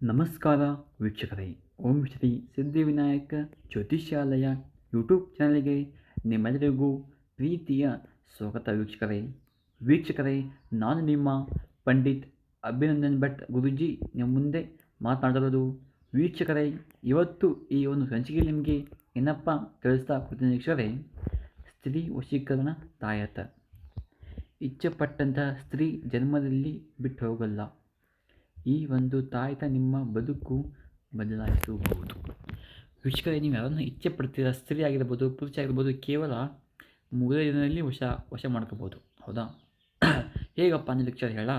ನಮಸ್ಕಾರ ವೀಕ್ಷಕರೇ, ಓಂ ಶ್ರೀ ಸಿದ್ಧಿವಿನಾಯಕ ಜ್ಯೋತಿಷ್ಯಾಲಯ ಯೂಟ್ಯೂಬ್ ಚಾನಲ್ಗೆ ನಿಮ್ಮೆಲ್ಲರಿಗೂ ಪ್ರೀತಿಯ ಸ್ವಾಗತ ವೀಕ್ಷಕರೇ. ವೀಕ್ಷಕರೇ, ನಾನು ನಿಮ್ಮ ಪಂಡಿತ್ ಅಭಿನಂದನ್ ಭಟ್ ಗುರುಜಿ. ನಿಮ್ಮ ಮುಂದೆ ಮಾತನಾಡಿರೋದು ವೀಕ್ಷಕರೇ, ಇವತ್ತು ಈ ಒಂದು ಸಂಚಿಕೆ ನಿಮಗೆ ಏನಪ್ಪ ತಿಳಿಸ್ತಾ ಕೊಡ್ತೀನಿ ವೀಕ್ಷಕರೇ. ಸ್ತ್ರೀ ವಶೀಕರಣ ತಾಯತ ಇಚ್ಛೆಪಟ್ಟಂತಹ ಸ್ತ್ರೀ ಜನ್ಮದಲ್ಲಿ ಬಿಟ್ಟು ಹೋಗಲ್ಲ. ಈ ಒಂದು ತಾಯಿತ ನಿಮ್ಮ ಬದುಕು ಬದಲಾಯಿಸಬಹುದು. ವೀಕ್ಷಕರೇ, ನೀವು ಯಾರನ್ನು ಇಚ್ಛೆ ಪಡ್ತೀರಾ, ಸ್ತ್ರೀ ಆಗಿರ್ಬೋದು, ಪುರುಷ ಆಗಿರ್ಬೋದು, ಕೇವಲ ಮೂರೇ ದಿನದಲ್ಲಿ ವಶ ವಶ ಮಾಡ್ಕೋಬೋದು ಹೌದಾ? ಹೇಗಪ್ಪ ಅಂದರೆ ವಿಚಾರ ಹೇಳ.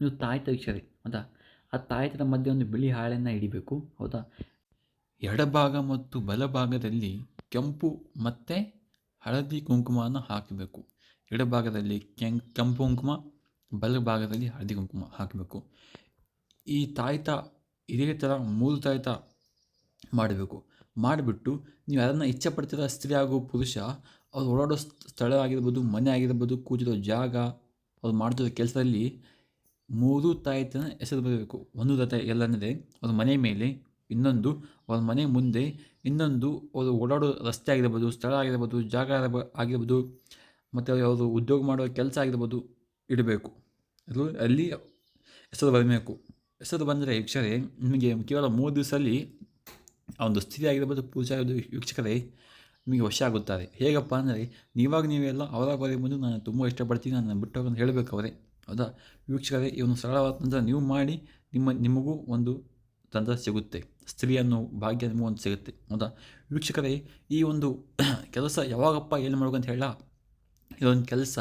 ನೀವು ತಾಯ್ತ ವೀಕ್ಷರೇ ಹೌದಾ? ಆ ತಾಯ್ತದ ಮಧ್ಯೆ ಒಂದು ಬಿಳಿ ಹಾಳೆಯನ್ನು ಹಿಡಿಬೇಕು, ಹೌದಾ? ಎಡಭಾಗ ಮತ್ತು ಬಲಭಾಗದಲ್ಲಿ ಕೆಂಪು ಮತ್ತು ಹಳದಿ ಕುಂಕುಮವನ್ನು ಹಾಕಬೇಕು. ಎಡಭಾಗದಲ್ಲಿ ಕೆಂ, ಕೆಂಪು ಕುಂಕುಮ ಬಲಭಾಗದಲ್ಲಿ ಹಳದಿ ಕುಂಕುಮ ಹಾಕಬೇಕು. ಈ ತಾಯ್ತ ಇದೇ ಥರ ಮೂರು ತಾಯ್ತ ಮಾಡಬೇಕು. ಮಾಡಿಬಿಟ್ಟು ನೀವು ಅದನ್ನು ಇಚ್ಛೆ ಪಡ್ತಿರೋ ಸ್ತ್ರೀ ಆಗೋ ಪುರುಷ, ಅವ್ರು ಓಡಾಡೋ ಸ್ಥಳ ಆಗಿರ್ಬೋದು, ಮನೆ ಆಗಿರ್ಬೋದು, ಕೂತಿರೋ ಜಾಗ, ಅವ್ರು ಮಾಡ್ತಿರೋ ಕೆಲಸದಲ್ಲಿ ಮೂರು ತಾಯ್ತನ ಹೆಸರು ಬರಬೇಕು. ಒಂದು ತಾಯ್ತ ಎಲ್ಲಂದರೆ ಅವ್ರ ಮನೆ ಮೇಲೆ ಇನ್ನೊಂದು, ಅವ್ರ ಮನೆ ಮುಂದೆ ಇನ್ನೊಂದು, ಅವರು ಓಡಾಡೋ ರಸ್ತೆ ಆಗಿರ್ಬೋದು, ಸ್ಥಳ ಆಗಿರ್ಬೋದು, ಜಾಗ ಆಗಿರ್ಬ- ಆಗಿರ್ಬೋದು, ಮತ್ತು ಅವರು ಉದ್ಯೋಗ ಮಾಡೋ ಕೆಲಸ ಆಗಿರ್ಬೋದು ಇಡಬೇಕು. ಅದು ಅಲ್ಲಿ ಹೆಸರು ಬರಬೇಕು? ಹೆಸರು ಬಂದರೆ ವೀಕ್ಷಕರೇ, ನಿಮಗೆ ಕೇವಲ ಮೂರು ದಿವಸದಲ್ಲಿ ಆ ಒಂದು ಸ್ಥಿತಿ ಆಗಿರ್ಬೋದು, ಪೂಜೆ ಆಗಿರ್ಬೋದು, ವೀಕ್ಷಕರೇ, ನಿಮಗೆ ವಶ ಆಗುತ್ತಾರೆ. ಹೇಗಪ್ಪ ಅಂದರೆ, ನೀವಾಗ ನೀವೆಲ್ಲ ಅವರ ಬರೀ ಮುಂದೆ ನಾನು ತುಂಬ ಇಷ್ಟಪಡ್ತೀನಿ ನಾನು ಬಿಟ್ಟು ಅಂತ ಹೇಳಬೇಕು ಅವರೇ. ಹೌದಾ? ವೀಕ್ಷಕರೇ, ಈ ಒಂದು ಸರಳವಾದ ತಂತ್ರ ನೀವು ಮಾಡಿ, ನಿಮ್ಮ, ನಿಮಗೂ ಒಂದು ತಂತ್ರ ಸಿಗುತ್ತೆ. ಸ್ತ್ರೀಯನ್ನು ಭಾಗ್ಯ ನಿಮಗೂ ಒಂದು ಸಿಗುತ್ತೆ. ಹೌದಾ? ವೀಕ್ಷಕರೇ, ಈ ಒಂದು ಕೆಲಸ ಯಾವಾಗಪ್ಪ ಏನು ಮಾಡ್ಬೇಕಂತ ಹೇಳ? ಇದೊಂದು ಕೆಲಸ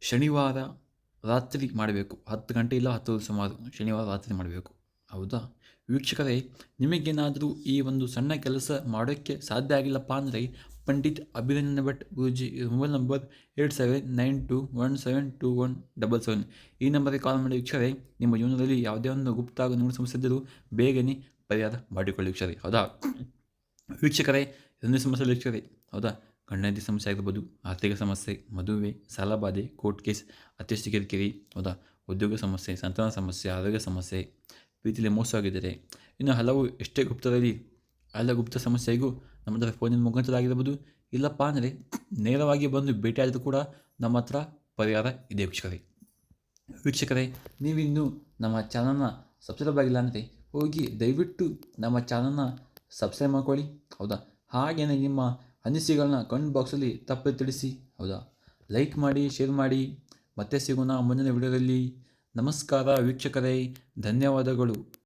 ಶನಿವಾರ ರಾತ್ರಿ ಮಾಡಬೇಕು. ಹತ್ತು ಗಂಟೆ ಇಲ್ಲ, ಹತ್ತು ಸುಮಾರು ಶನಿವಾರ ರಾತ್ರಿ ಮಾಡಬೇಕು. ಹೌದಾ? ವೀಕ್ಷಕರೇ, ನಿಮಗೇನಾದರೂ ಈ ಒಂದು ಸಣ್ಣ ಕೆಲಸ ಮಾಡೋಕ್ಕೆ ಸಾಧ್ಯ ಆಗಿಲ್ಲಪ್ಪ ಅಂದರೆ Pandit Abhinandana Bhat Guruji mobile number eight seven nine two one seven two one double seven. ಈ ನಂಬರ್ಗೆ ಕಾಲ್ ಮಾಡಿ ವೀಕ್ಷರೇ ನಿಮ್ಮ ಜೀವನದಲ್ಲಿ ಯಾವುದೇ ಒಂದು ಗುಪ್ತ ಹಾಗೂ ನಿಮ್ಮ ಸಮಸ್ಯೆ ಇದ್ದರೂ ಬೇಗನೆ ಪರಿಹಾರ ಮಾಡಿಕೊಳ್ಳಿ ವೀಕ್ಷಕರೇ. ಹೌದಾ? ವೀಕ್ಷಕರೇ ಇದೊಂದೇ ಸಮಸ್ಯೆ ವೀಕ್ಷಕರೇ. ಹೌದಾ? ಗಂಡಂತಿ ಸಮಸ್ಯೆ ಆಗಿರ್ಬೋದು ಆರ್ಥಿಕ ಸಮಸ್ಯೆ, ಮದುವೆ ಸಾಲಬಾಧೆ ಕೋರ್ಟ್ ಕೇಸ್ ಅತ್ಯಷ್ಟು ಕಿರಿಕಿರಿ, ಹೌದಾ? ಉದ್ಯೋಗ ಸಮಸ್ಯೆ, ಸಂತಾನ ಸಮಸ್ಯೆ, ಆರೋಗ್ಯ ಸಮಸ್ಯೆ ಪ್ರೀತಿಯಲ್ಲಿ ಮೋಸ ಆಗಿದ್ದರೆ. ಇನ್ನು ಹಲವು ಎಷ್ಟೇ ಗುಪ್ತದಲ್ಲಿ ಎಲ್ಲ ಗುಪ್ತ ಸಮಸ್ಯೆಗೂ ನಮ್ಮ ಹತ್ರ ಫೋನಿನ ಮುಖಾಂತರ ಆಗಿರ್ಬೋದು. ಇಲ್ಲಪ್ಪ ಅಂದರೆ ನೇರವಾಗಿ ಬಂದು ಭೇಟಿಯಾದರೂ ಕೂಡ ನಮ್ಮ ಹತ್ರ ಪರಿಹಾರ ಇದೆ ವೀಕ್ಷಕರೇ. ವೀಕ್ಷಕರೇ, ನೀವಿನ್ನೂ ನಮ್ಮ ಚಾನಲ್ನ ಸಬ್ಸ್ಕ್ರೈಬ್ ಆಗಿಲ್ಲ ಅಂದರೆ ಹೋಗಿ ದಯವಿಟ್ಟು ನಮ್ಮ ಚಾನಲ್ನ ಸಬ್ಸ್ಕ್ರೈಬ್ ಮಾಡ್ಕೊಳ್ಳಿ, ಹೌದಾ? ಹಾಗೆಯೇ ನಿಮ್ಮ ಅನಿಸಿಕೆಗಳನ್ನ ಕಮೆಂಟ್ ಬಾಕ್ಸಲ್ಲಿ ತಪ್ಪದೆ ತಿಳಿಸಿ, ಹೌದಾ? ಲೈಕ್ ಮಾಡಿ ಶೇರ್ ಮಾಡಿ. ಮತ್ತೆ ಸಿಗೋಣ ಮುಂದಿನ ವಿಡಿಯೋದಲ್ಲಿ ನಮಸ್ಕಾರ ವೀಕ್ಷಕರೇ, ಧನ್ಯವಾದಗಳು.